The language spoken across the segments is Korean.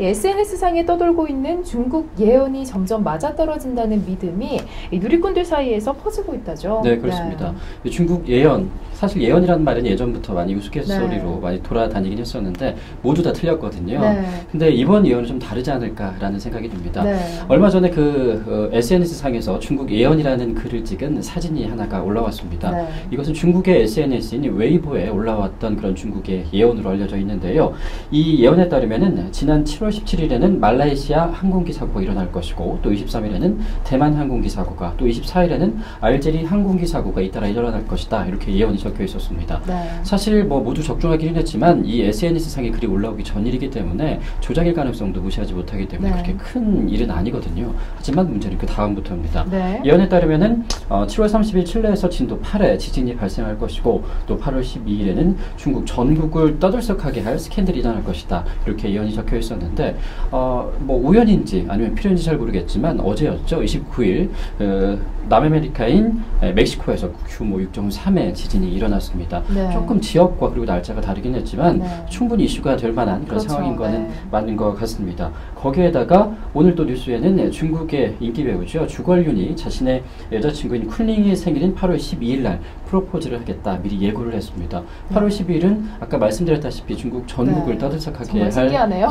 SNS상에 떠돌고 있는 중국 예언이 점점 맞아떨어진다는 믿음이 누리꾼들 사이에서 퍼지고 있다죠. 네, 그렇습니다. 네. 중국 예언, 사실 예언이라는 말은 예전부터 많이 우스갯소리로 네. 많이 돌아다니긴 했었는데 모두 다 틀렸거든요. 네. 근데 이번 예언은 좀 다르지 않을까라는 생각이 듭니다. 네. 얼마 전에 그 어, SNS상에서 중국 예언이라는 글을 찍은 사진이 하나가 올라왔습니다. 네. 이것은 중국의 SNS인 웨이보에 올라왔던 그런 중국의 예언으로 알려져 있는데요. 이 예언에 따르면은 지난 7월 11월 17일에는 말라이시아 항공기 사고가 일어날 것이고 또 23일에는 대만 항공기 사고가 또 24일에는 알제리 항공기 사고가 잇따라 일어날 것이다 이렇게 예언이 적혀 있었습니다. 네. 사실 뭐 모두 적중하기는 했지만 이 SNS 상에 글이 올라오기 전일이기 때문에 조작일 가능성도 무시하지 못하기 때문에 네. 그렇게 큰 일은 아니거든요. 하지만 문제는 그 다음부터입니다. 네. 예언에 따르면은 어, 7월 30일 칠레에서 진도 8의 지진이 발생할 것이고 또 8월 12일에는 중국 전국을 떠들썩하게 할 스캔들이 일어날 것이다 이렇게 예언이 적혀 있었는데 있는데 어, 뭐 우연인지 아니면 필연인지 잘 모르겠지만 어제였죠. 29일 어, 남아메리카인 멕시코에서 규모 6.3의 지진이 일어났습니다. 네. 조금 지역과 그리고 날짜가 다르긴 했지만 네. 충분히 이슈가 될 만한 그런 그렇죠. 상황인 거는 네. 맞는 것 같습니다. 거기에다가 오늘 또 뉴스에는 중국의 인기 배우죠. 주걸륜이 자신의 여자친구인 쿨링의 생일인 8월 12일 날 프로포즈를 하겠다 미리 예고를 했습니다. 8월 12일은 아까 말씀드렸다시피 중국 전국을 네. 떠들썩하게 할.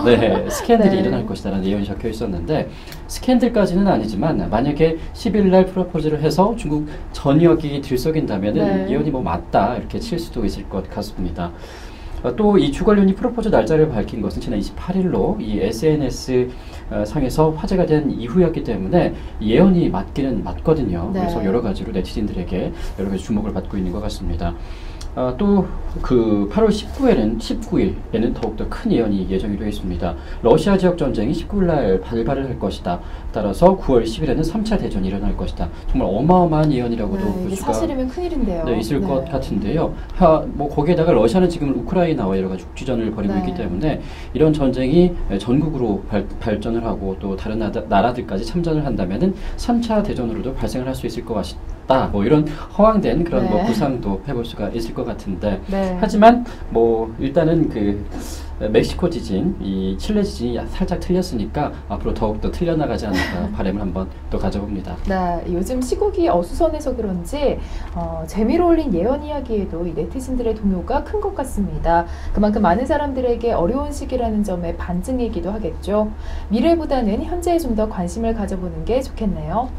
네, 스캔들이 네. 일어날 것이다라는 예언이 적혀 있었는데 스캔들까지는 아니지만 만약에 10일 날 프로포즈를 해서 중국 전역이 들썩인다면은 네. 예언이 뭐 맞다 이렇게 칠 수도 있을 것 같습니다. 어, 또이 주걸륜이 프로포즈 날짜를 밝힌 것은 지난 28일로 이 SNS 어, 상에서 화제가 된 이후였기 때문에 예언이 맞기는 맞거든요. 네. 그래서 여러 가지로 네티즌들에게 여러 가지 주목을 받고 있는 것 같습니다. 아, 또그 8월 19일은 19일에는 더욱더 큰 예언이 예정이 되어 있습니다. 러시아 지역 전쟁이 19일 날 발발을 할 것이다. 따라서 9월 10일에는 3차 대전이 일어날 것이다. 정말 어마어마한 예언이라고도 네, 볼 수가 사실이면 큰일인데요. 네, 있을 네. 것 같은데요. 하, 뭐 거기에다가 러시아는 지금 우크라이나와 여러 가지 국지전을 벌이고 있기 네. 때문에 이런 전쟁이 전국으로 발, 전을 하고 또 다른 나라, 들까지 참전을 한다면은 3차 대전으로도 발생을 할 수 있을 것 같다. 뭐 이런 허황된 그런 뭐 네. 뭐 구상도 해볼 수가 있을 것 같은데 네. 하지만 뭐 일단은 그 멕시코 지진, 이 칠레 지진이 살짝 틀렸으니까 앞으로 더욱더 틀려나가지 않을까 바람을 한번 또 가져봅니다. 네, 요즘 시국이 어수선해서 그런지 어, 재미로 올린 예언 이야기에도 이 네티즌들의 동요가 큰 것 같습니다. 그만큼 많은 사람들에게 어려운 시기라는 점의 반증이기도 하겠죠. 미래보다는 현재에 좀 더 관심을 가져보는 게 좋겠네요.